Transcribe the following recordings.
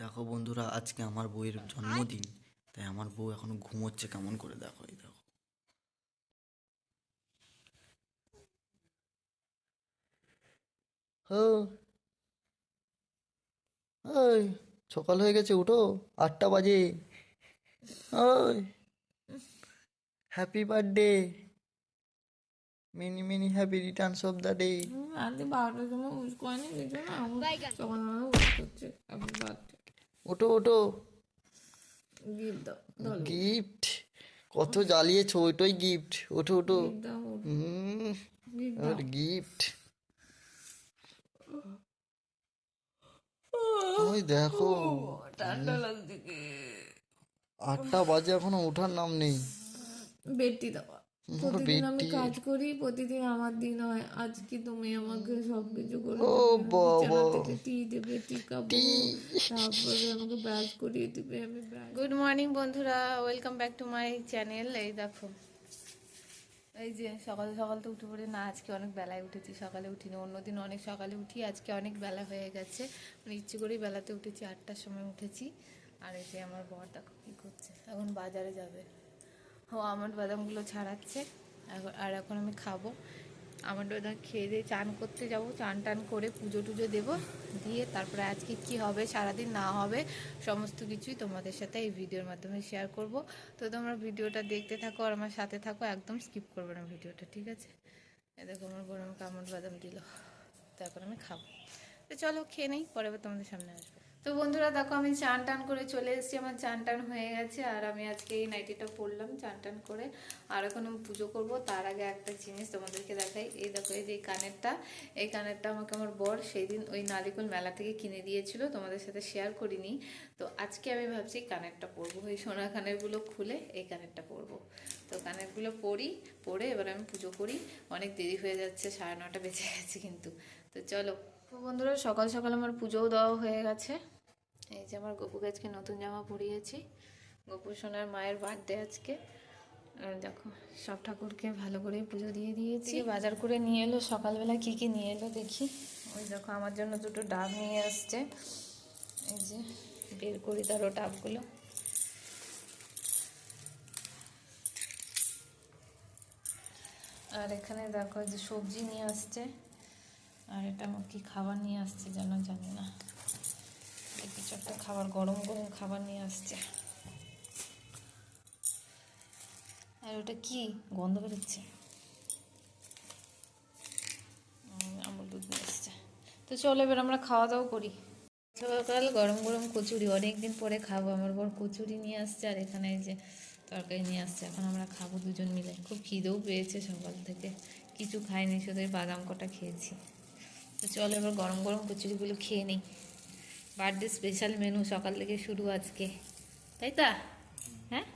দেখো বন্ধুরা আজকে আমার বউয়ের জন্মদিন। তাই আমার বউ এখন ঘুমোচ্ছে কেমন করে দেখো এই দেখো। ওই সকাল হয়ে গেছে উঠো আটটা বাজে। ওই happy birthday many many happy returns of the day রাতে বারোটার সময় করেনি কিছু না? আমার সকালবেলা উইশ করছে। হ্যাপি বার্থডে ওঠো ওঠো। গিফট দাও কত জ্বালিয়েছো ওইটাই গিফট ওঠো ওঠো। দাও হুম গিফট আর গিফট ওই দেখো। আটটা বাজে এখনও ওঠার নাম নেই। বেডটি দেওয়া প্রতিদিন আমি কাজ করি প্রতিদিন আমার দিন হয়। আজকে তুমি আমাকে সবকিছু করে ও বাবা। টি দেবে টি তারপরে আমাকে ব্রাশ করিয়ে দিবে আমি গুড মর্নিং বন্ধুরা। Welcome back to my channel এই দেখো এই যে সকাল সকাল তো উঠে পড়ে না আজকে অনেক বেলায় উঠেছি সকালে উঠিনি। অন্যদিন অনেক সকালে উঠি আজকে অনেক বেলা হয়ে গেছে। মানে ইচ্ছে করেই বেলাতে উঠেছি আটটার সময় উঠেছি। আর এই যে আমার বর দেখো কী করছে এখন বাজারে যাবে। ও আমার বাদামগুলো ছাড়াচ্ছে। এখন আর এখন আমি খাব। আমার বাদাম খেয়ে দিয়ে চান করতে যাব। চান টান করে পুজো টুজো দেবো। দিয়ে তারপরে আজকে কি হবে, সারাদিন না হবে, সমস্ত কিছুই তোমাদের সাথে এই ভিডিওর মাধ্যমে শেয়ার করব। তো তোমরা ভিডিওটা দেখতে থাকো আর আমার সাথে থাকো, একদম স্কিপ করবে না ভিডিওটা, ঠিক আছে? দেখো আমার বড় আমাকে আমন বাদাম দিল। তারপর আমি খাব। তো চলো, খেয়ে নেই, পরে তোমাদের সামনে আসব। তো বন্ধুরা, দেখো আমি চান টান করে চলে এসেছি। আমার চান টান হয়ে গেছে আর আমি আজকে এই নাইটিটা পরলাম চান টান করে। আর এখন আমি পুজো করব। তার আগে একটা জিনিস তোমাদেরকে দেখাই। এই দেখো, এই যে কানেরটা, এই কানেরটা আমাকে আমার বর সেই দিন ওই নালিকুল মেলা থেকে কিনে দিয়েছিল। তোমাদের সাথে শেয়ার করিনি। তো আজকে আমি ভাবছি কানেরটা পরবো। ওই সোনা কানেরগুলো খুলে এই কানেরটা পরবো। তো কানেরগুলো পরি, পরে এবার আমি পুজো করি। অনেক দেরি হয়ে যাচ্ছে, সাড়ে নটা বেজে গেছে কিন্তু। তো চলো। বন্ধুরা, সকাল সকাল আমার পুজোও দেওয়া হয়ে গেছে। এই যে আমার গপু গাছকে নতুন জামা পরিয়েছি। গপু সোনার মায়ের বার্থডে আজকে। আর দেখো সব ঠাকুরকে ভালো করে পুজো দিয়ে দিয়েছি। বাজার করে নিয়ে এলো সকালবেলা কি কি নিয়ে এলো দেখি। ওই দেখো আমার জন্য দুটো ডাব নিয়ে আসছে। এই যে বের করি তারও ডাবগুলো। আর এখানে দেখো যে সবজি নিয়ে আসছে। আর এটা আমার কি খাবার নিয়ে আসছে যেন জানি না। এই কিছু একটা খাবার গরম গরম খাবার নিয়ে আসছে। আর ওটা কি? গন্ধ বেরোচ্ছে। উম, দুধ নিয়ে আসছে। তো চলো এবার আমরা খাওয়া দাওয়া করি। সকাল গরম গরম কচুরি অনেকদিন পরে খাব। আমার বর কচুরি নিয়ে আসছে আর এখানে যে তরকারি নিয়ে আসছে। এখন আমরা খাব দুজন মিলে। খুব খিদেও পেয়েছে সকাল থেকে। কিছু খাইনি শুধু বাদাম কটা খেয়েছি। তো চলো এবার গরম গরম কচুরিগুলো খেয়ে নিই। বার্থডে স্পেশাল মেনু সকাল থেকে শুরু আজকে। তাই তা? হ্যাঁ?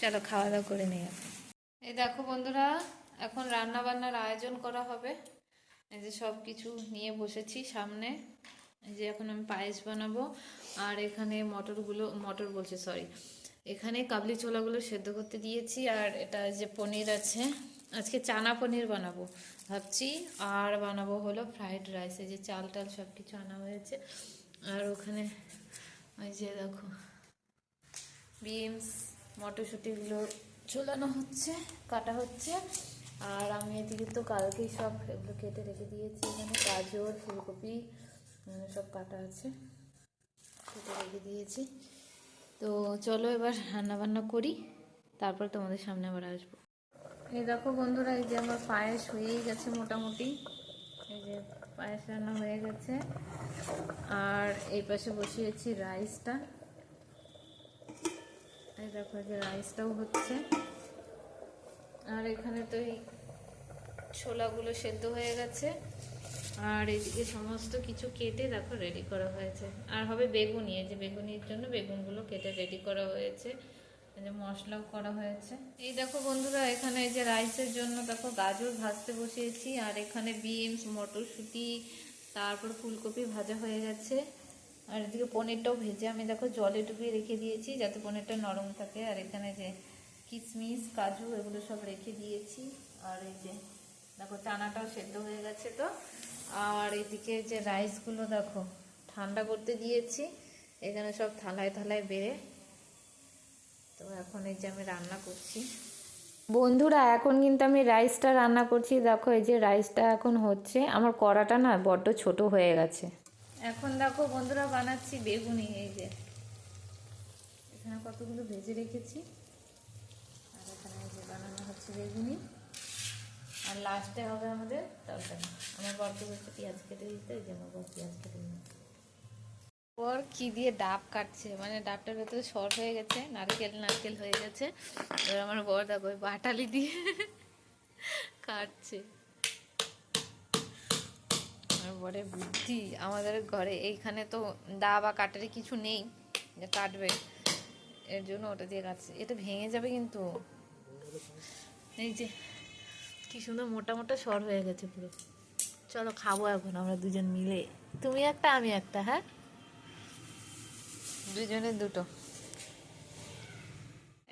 চলো খাওয়া দাওয়া করে নেই এই দেখো বন্ধুরা, এখন রান্না বান্নার আয়োজন করা হবে। এই যে সব কিছু নিয়ে বসেছি সামনে। এই যে এখন আমি পায়েস বানাবো। আর এখানে মটরগুলো, মটর বলছে সরি এখানে কাবলি ছোলাগুলো সেদ্ধ করতে দিয়েছি। আর এটা যে পনির আছে আজকে চানা পনির বানাবো। ভাবছি আর বানাবো হলো ফ্রাইড রাইস যে চাল টাল সব কিছু আনা হয়েছে। আর ওখানে ওই যে দেখো বিনস মটরশুঁটিগুলো ঝোলানো হচ্ছে, কাটা হচ্ছে। আর আমি এদিকে তো কালকেই সব এগুলো কেটে রেখে দিয়েছি। এখানে গাজর, ফুলকপি সব কাটা আছে। কেটে রেখে দিয়েছি। তো চলো এবার রান্না বান্না করি, তারপর তোমাদের সামনে আবার আসব। এই দেখো বন্ধুরা, এই যে আমার পায়েস হয়েই গেছে মোটামুটি। এই যে পায়েস রান্না হয়ে গেছে। আর এই পাশে বসিয়েছি রাইসটা। এই দেখো যে রাইসটাও হচ্ছে। আর এখানে তো এই ছোলাগুলো সেদ্ধ হয়ে গেছে। আর এদিকে সমস্ত কিছু কেটে দেখো রেডি করা হয়েছে। আর হবে বেগুনি, এই যে বেগুনির জন্য বেগুনগুলো কেটে রেডি করা হয়েছে। এই যে মশলাও করা হয়েছে। এই দেখো বন্ধুরা, এখানে এই যে রাইসের জন্য দেখো গাজর ভাজতে বসিয়েছি, আর এখানে বিনস, মটরশুঁটি, তারপর ফুলকপি ভাজা হয়ে গেছে। আর এদিকে পনিরটাও ভেজে আমি দেখো জলে ডুবিয়ে রেখে দিয়েছি, যাতে পনিরটা নরম থাকে। আর এখানে যে কিশমিশ কাজু, এগুলো সব রেখে দিয়েছি। আর এই যে দেখো চানাটাও সেদ্ধ হয়ে গেছে তো। আর এদিকে যে রাইসগুলো দেখো ঠান্ডা করতে দিয়েছি, এখানে সব থালায় থালায় বেড়ে তো এখন এই যে আমি রান্না করছি। বন্ধুরা এখন কিন্তু আমি রাইসটা রান্না করছি। দেখো এই যে রাইসটা এখন হচ্ছে। আমার কড়াটা না বড্ড ছোট হয়ে গেছে। এখন দেখো বন্ধুরা বানাচ্ছি বেগুনি এই যে। এখানে কতগুলো ভেজে রেখেছি। আর এখানে এই যে বানানো হচ্ছে বেগুনি। আর লাস্টে হবে আমাদের তরকারি। আমার বরকে বলছে পেঁয়াজ কেটে দিতে ওই জন্য বর পেঁয়াজ কেটে দিল পর কি দিয়ে ডাব কাটছে? মানে ডাবটার ভেতরে শর্ট হয়ে গেছে, নারকেল নারকেল হয়ে গেছে। এবার আমার বর দেখো বাটালি দিয়ে কাটছে। আমার বরের বুদ্ধি, আমাদের ঘরে এইখানে তো দা বা কাটারি কিছু নেই, যে কাটবে। এর জন্য ওটা দিয়ে কাটছে। এটা ভেঙে যাবে কিন্তু। এই যে, কি সুন্দর মোটা মোটা সর হয়ে গেছে পুরো। চলো খাব এখন আমরা দুজন মিলে। তুমি একটা, আমি একটা হ্যাঁ? দুজনের দুটো।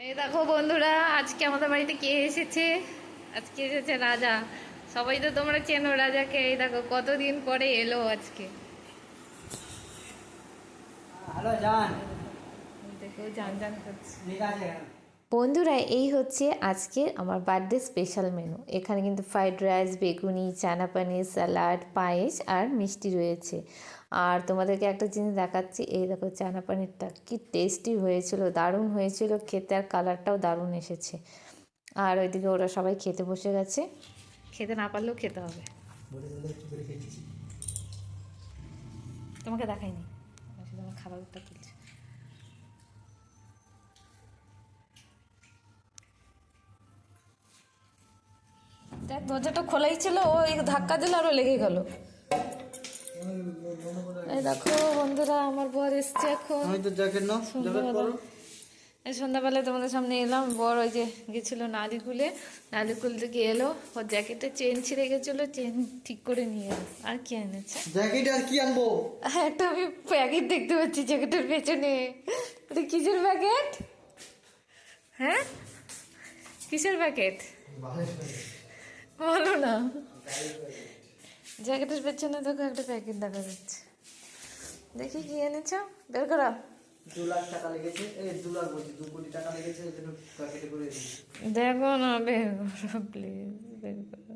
এই দেখো বন্ধুরা আজকে আমাদের বাড়িতে কে এসেছে? আজকে এসেছে রাজা। সবাই তো তোমরা চেনো রাজাকে। এই দেখো কতদিন পরে এলো আজকে। হ্যালো জান। দেখো জান জান করছে। ঠিক আছে। বন্ধুরা, এই হচ্ছে আজকে আমার বার্থডে স্পেশাল মেনু এখানে কিন্তু ফ্রাইড রাইস বেগুনি, চানা পানির স্যালাড পায়েস আর মিষ্টি রয়েছে। আর তোমাদেরকে একটা জিনিস দেখাচ্ছি, এই দেখো চানা পানিরটা কি টেস্টি হয়েছিল, দারুণ হয়েছিল, খেতে আর কালারটাও দারুণ এসেছে। আর ওইদিকে ওরা সবাই খেতে বসে গেছে। খেতে না পারলেও খেতে হবে। তোমাকে দেখাইনি। আমার খাবারটা তুলছি। দরজাটা খোলাই ছিল ও ধাক্কা দিল আরও লেগে গেল। এই দেখো বন্ধুরা আমার বর এসছে এখন। এই সন্ধ্যাবেলায় তোমাদের সামনে এলাম বর ওই যে গেছিল নালিকুলে। নালিকুল থেকে এলো ওর জ্যাকেটে চেন ছিঁড়ে গেছিল চেন ঠিক করে নিয়ে এলো। আর কি এনেছে? জ্যাকেট আর কি আনব? একটা আমি প্যাকেট দেখতে পাচ্ছি জ্যাকেটের পেছনে। এটা কিসের প্যাকেট? হ্যাঁ? কিসের প্যাকেট। বলো না। জ্যাকেটের পেছনে দেখো একটা প্যাকেট দেখা যাচ্ছে। দেখি কি এনেছ? বের করো। দু লাখ টাকা লেগেছে। এই দু লাখ বলছি দু কোটি টাকা লেগেছে এই জন্য প্যাকেটে করে দেখো না বের করো প্লিজ বের করো।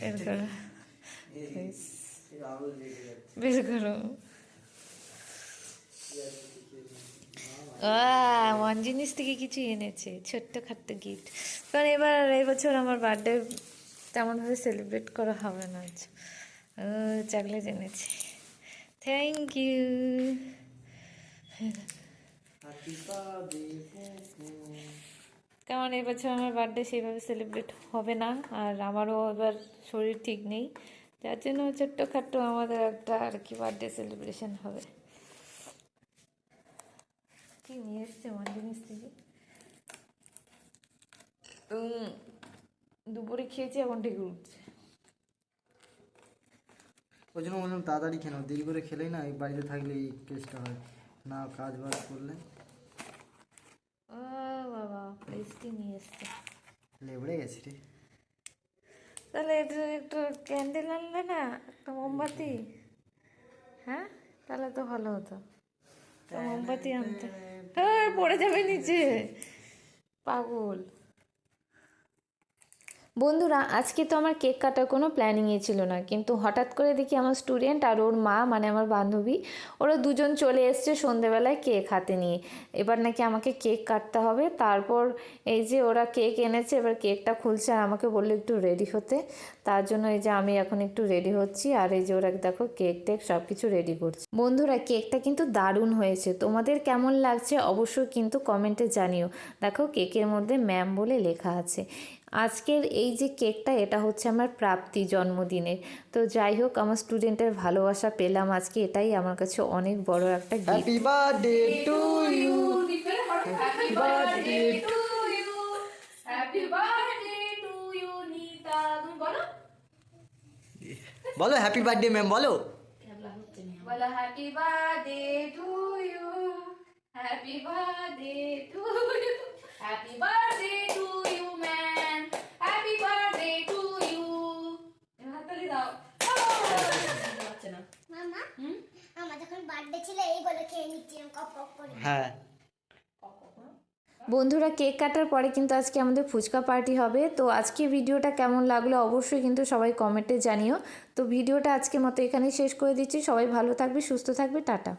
বের করো। বের করো। মন জিনিস থেকে কিছু এনেছে ছোট্ট খাট্ট গিফট। কারণ এবার এই বছর আমার বার্থডে তেমনভাবে সেলিব্রেট করা হবে না আজ চকলেট এনেছে থ্যাংক ইউ কারণ এবছর আমার বার্থডে সেইভাবে সেলিব্রেট হবে না, আর আমারও এবার শরীর ঠিক নেই। যার জন্য ছোট্টখাট্টো আমাদের একটা আর কি বার্থডে সেলিব্রেশন হবে। কি নিয়ে এসছে আমার জিনিস থেকে দুপুরে খেয়েছি এখন ঠিক উঠছে। ওই জন্য বললাম তাড়াতাড়ি খেলো দেরি করে খেলেই না এই বাড়িতে থাকলে এই কেসটা হয়। না কাজ বাজ করলে? ও বাবা পেস্টি নিয়ে এসছে। লেবড়ে গেছি রে। তাহলে এটা একটু ক্যান্ডেল আনলে না একটা মোমবাতি? হ্যাঁ? তাহলে তো ভালো হতো। মোমবাতি আনতে। হ্যাঁ পড়ে যাবে নিচে। পাগল। বন্ধুরা, আজকে তো আমার কেক কাটার কোনো প্ল্যানিংই ছিল না। কিন্তু হঠাৎ করে দেখি আমার স্টুডেন্ট আর ওর মা মানে আমার বান্ধবী, ওরা দুজন চলে এসছে সন্ধেবেলায় কেক হাতে নিয়ে। এবার নাকি আমাকে কেক কাটতে হবে। তারপর এই যে ওরা কেক এনেছে, এবার কেকটা খুলছে আর আমাকে বলল একটু রেডি হতে। তার জন্য এই যে আমি এখন একটু রেডি হচ্ছি আর এই যে ওরা দেখো কেক টেক সব কিছু রেডি করছে। বন্ধুরা, কেকটা কিন্তু দারুণ হয়েছে। তোমাদের কেমন লাগছে অবশ্যই কিন্তু কমেন্টে জানিও। দেখো কেকের মধ্যে ম্যাম বলে লেখা আছে। আজকের এই যে কেকটা এটা হচ্ছে আমার প্রাপ্তি জন্মদিনের। তো যাই হোক আমার স্টুডেন্টের ভালোবাসা পেলাম আজকে এটাই আমার কাছে অনেক বড় একটা gift happy birthday to you happy birthday বলো হ্যাপি বার্থডে ম্যাম বলো? বলো happy birthday to you happy birthday to you happy birthday to you happy birthday to you হাততালি দাও বার্থডে ছিল এই বলে খেয়ে নিচ্ছিলাম কপ কপ করে। হ্যাঁ। বন্ধুরা কেক কাটার পরে কিন্তু আজকে আমাদের ফুচকা পার্টি হবে। তো আজকে ভিডিওটা কেমন লাগল অবশ্যই কিন্তু সবাই কমেন্টে জানিও। তো ভিডিওটা আজকে মতো এখানেই শেষ করে দিচ্ছি। সবাই ভালো থাকবে সুস্থ থাকবে টাটা।